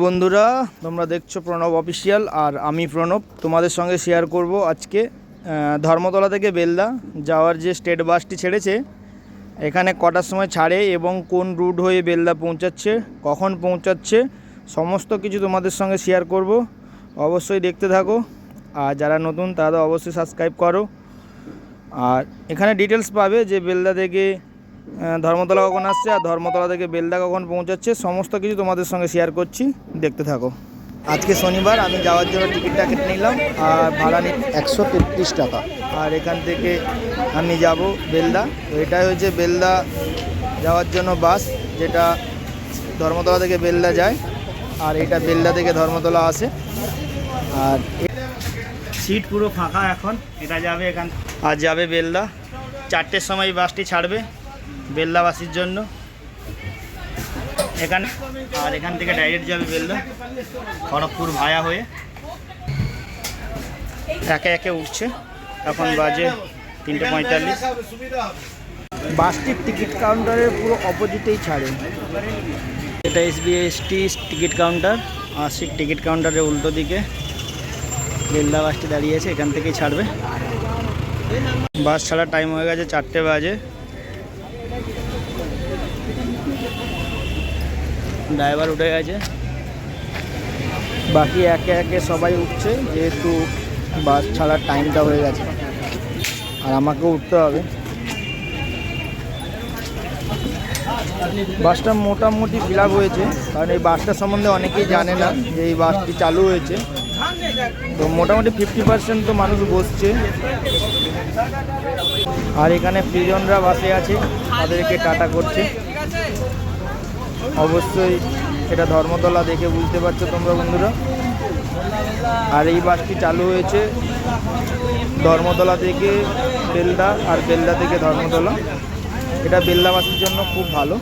বন্ধুরা, তোমরা দেখছ প্রণব অফিসিয়াল আর আমি প্রণব। তোমাদের সঙ্গে শেয়ার করব আজকে ধর্মতলা থেকে বেলদা যাওয়ার যে স্টেট বাসটি ছেড়েছে, এখানে কটার সময় ছাড়ে এবং কোন রুট হয়ে বেলদা পৌঁছাচ্ছে, কখন পৌঁছাচ্ছে, সমস্ত কিছু তোমাদের সঙ্গে শেয়ার করব। অবশ্যই দেখতে থাকো, আর যারা নতুন তারা অবশ্যই সাবস্ক্রাইব করো। আর এখানে ডিটেলস পাবে যে বেলদা থেকে ধর্মতলা কখন আসছে আর ধর্মতলা থেকে বেলদা কখন পৌঁছাচ্ছে সমস্ত কিছু তোমাদের সঙ্গে শেয়ার করছি। দেখতে থাকো। আজকে শনিবার আমি যাওয়ার জন্য টিকিটটা কেটে নিলাম আর ভাড়া নিই একশো তেত্রিশ টাকা। আর এখান থেকে আমি যাব বেলদা। তো এটাই হচ্ছে বেলদা যাওয়ার জন্য বাস যেটা ধর্মতলা থেকে বেলদা যায় আর এটা বেলদা থেকে ধর্মতলা আসে। আর সিট পুরো ফাঁকা এখন এটা যাবে এখান আর যাবে বেলদা। চারটের সময় বাসটি ছাড়বে। বেলদাবাসীর জন্য। এখানে আর এখান থেকে ডাইরেক্ট যাবে বেল্লা খড়গপুর ভায়া হয়ে। একে একে উঠছে। এখন বাজে তিনটে পঁয়তাল্লিশ। বাসটির টিকিট কাউন্টারের পুরো অপোজিটেই ছাড়ে। এটা এসবিএসটি টিকিট কাউন্টার। আর সেই টিকিট কাউন্টারের উল্টো দিকে বেল্লা বাসটি দাঁড়িয়ে আছে এখান থেকেই ছাড়বে। বাস ছাড়ার টাইম হয়ে গেছে চারটে বাজে। ড্রাইভার উঠে গেছে। বাকি একে একে সবাই উঠছে, যেহেতু বাস ছাড়ার টাইমটা হয়ে গেছে। আর আমাকেও উঠতে হবে। বাসটা মোটামুটি ফিল হয়েছে, কারণ এই বাসটা সম্বন্ধে অনেকেই জানে না যে এই বাসটি চালু হয়েছে। তো মোটামুটি ফিফটি পার্সেন্ট তো মানুষ বসছে। আর এখানে প্রিজনরা বাসে আছে, তাদেরকে টাটা করছে। অবশ্যই এটা ধর্মতলা দেখে বুঝতে পারছ তোমরা বন্ধুরা। আর এই বাসটি চালু হয়েছে ধর্মতলা থেকে বেলদা আর বেলদা থেকে ধর্মতলা। এটা বেলদাবাসীর জন্য খুব ভালো।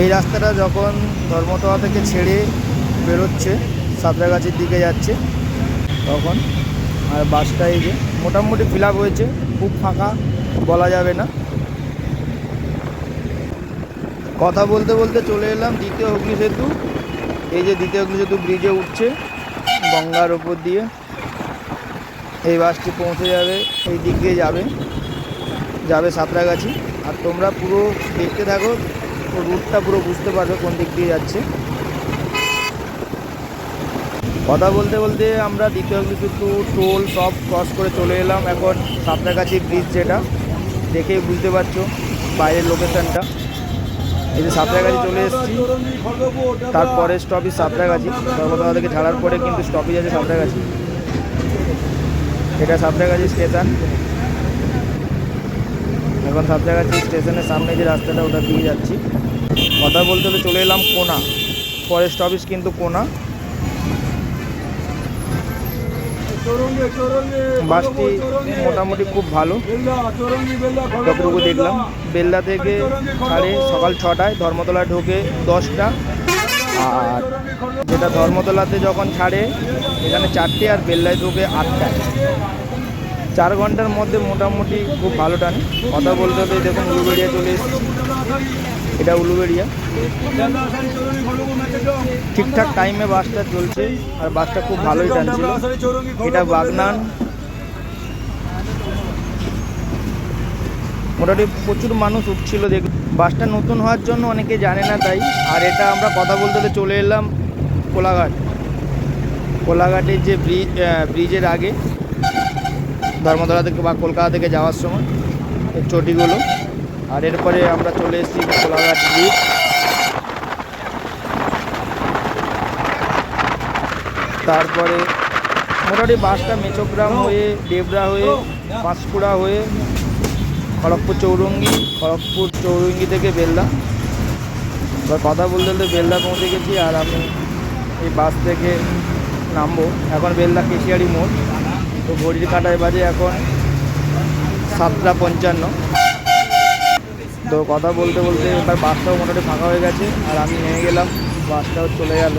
এই রাস্তাটা যখন ধর্মতলা থেকে ছেড়ে বেরোচ্ছে, সাঁতরাগাছির দিকে যাচ্ছে, তখন আর বাসটা এই যে মোটামুটি ফিল হয়েছে, খুব ফাঁকা বলা যাবে না। কথা বলতে বলতে চলে এলাম দ্বিতীয় অগ্নি সেতু এই যে দ্বিতীয় অগ্নি সেতু ব্রিজে উঠছে, গঙ্গার ওপর দিয়ে। এই বাসটি পৌঁছে যাবে, এই দিক দিয়ে যাবে যাবে সাঁতরাগাছি। আর তোমরা পুরো দেখতে থাকো রুটটা পুরো বুঝতে পারবে কোন দিক দিয়ে যাচ্ছে। কথা বলতে বলতে আমরা দ্বিতীয় সেতু টোল সব ক্রস করে চলে এলাম। এখন সাঁতরাগাছি ব্রিজ যেটা দেখেই বুঝতে পারছ বাইরের লোকেশানটা এই যে সাঁতরাগাছি চলে এসেছি। তারপরে স্টপেজ সাঁতরাগাছি। ধর্মতলা থেকে ছাড়ার পরে কিন্তু স্টপেজ আছে সাঁতরাগাছি। এটা সাঁতরাগাছি স্টেশন এখন সাঁতরাগাছি স্টেশনের সামনে যে রাস্তাটা, ওটা দিয়ে যাচ্ছি। কথা বলতে বলতে চলে এলাম কোনা। পরের স্টপেজ কিন্তু কোনা। বাসটি মোটামুটি খুব ভালো। যতটুকু দেখলাম বেল্লা থেকে ছাড়ে সকাল ছটায় ধর্মতলা ঢোকে দশটা। আর যেটা ধর্মতলাতে যখন ছাড়ে, এখানে চারটে আর বেল্লায় ঢোকে আটটায়। চার ঘণ্টার মধ্যে মোটামুটি খুব ভালো টানে। কথা বলতে বলতে দেখুন চলে এসেছি। এটা উলুবেড়িয়া। ঠিকঠাক টাইমে বাসটা চলছে, আর বাসটা খুব ভালোই টানছিল। এটা বাগনান। মোটামুটি প্রচুর মানুষ উঠছিল দেখ বাসটা নতুন হওয়ার জন্য অনেকে জানে না তাই। আর এটা আমরা কথা বলতে বলতে চলে এলাম কোলাঘাট। কোলাঘাটের যে ব্রিজ ব্রিজের আগে, ধর্মতলা থেকে বা কলকাতা থেকে যাওয়ার সময় চটিগুলো। আর এরপরে আমরা চলে এসেছি কোলাঘাট ব্রিজ। তারপরে মোটামুটি বাসটা মেচোগ্রাম হয়ে ডেবরা হয়ে, পাঁশকুড়া হয়ে, খড়গপুর চৌরঙ্গি খড়গপুর চৌরঙ্গি থেকে বেলদা। এবার কথা বলতে বলতে বেলদা পৌঁছে গেছি আর আমি এই বাস থেকে নামবো। এখন বেলদা কেশিয়ারি মোড়। তো ঘড়ির কাটায় বাজে এখন সাতটা পঞ্চান্ন। তো কথা বলতে বলতে এবার বাসটাও মোটামুটি ফাঁকা হয়ে গেছে, আর আমি নেমে গেলাম, বাসটাও চলে গেল।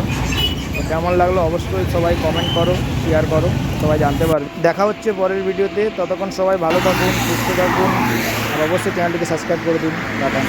তো কেমন লাগল অবশ্যই সবাই কমেন্ট করো শেয়ার করো, সবাই জানতে পারবে। দেখা হচ্ছে পরের ভিডিওতে, ততক্ষণ সবাই ভালো থাকুন, সুস্থ থাকুন, আর অবশ্যই চ্যানেলটিকে সাবস্ক্রাইব করে দিন। টাটা।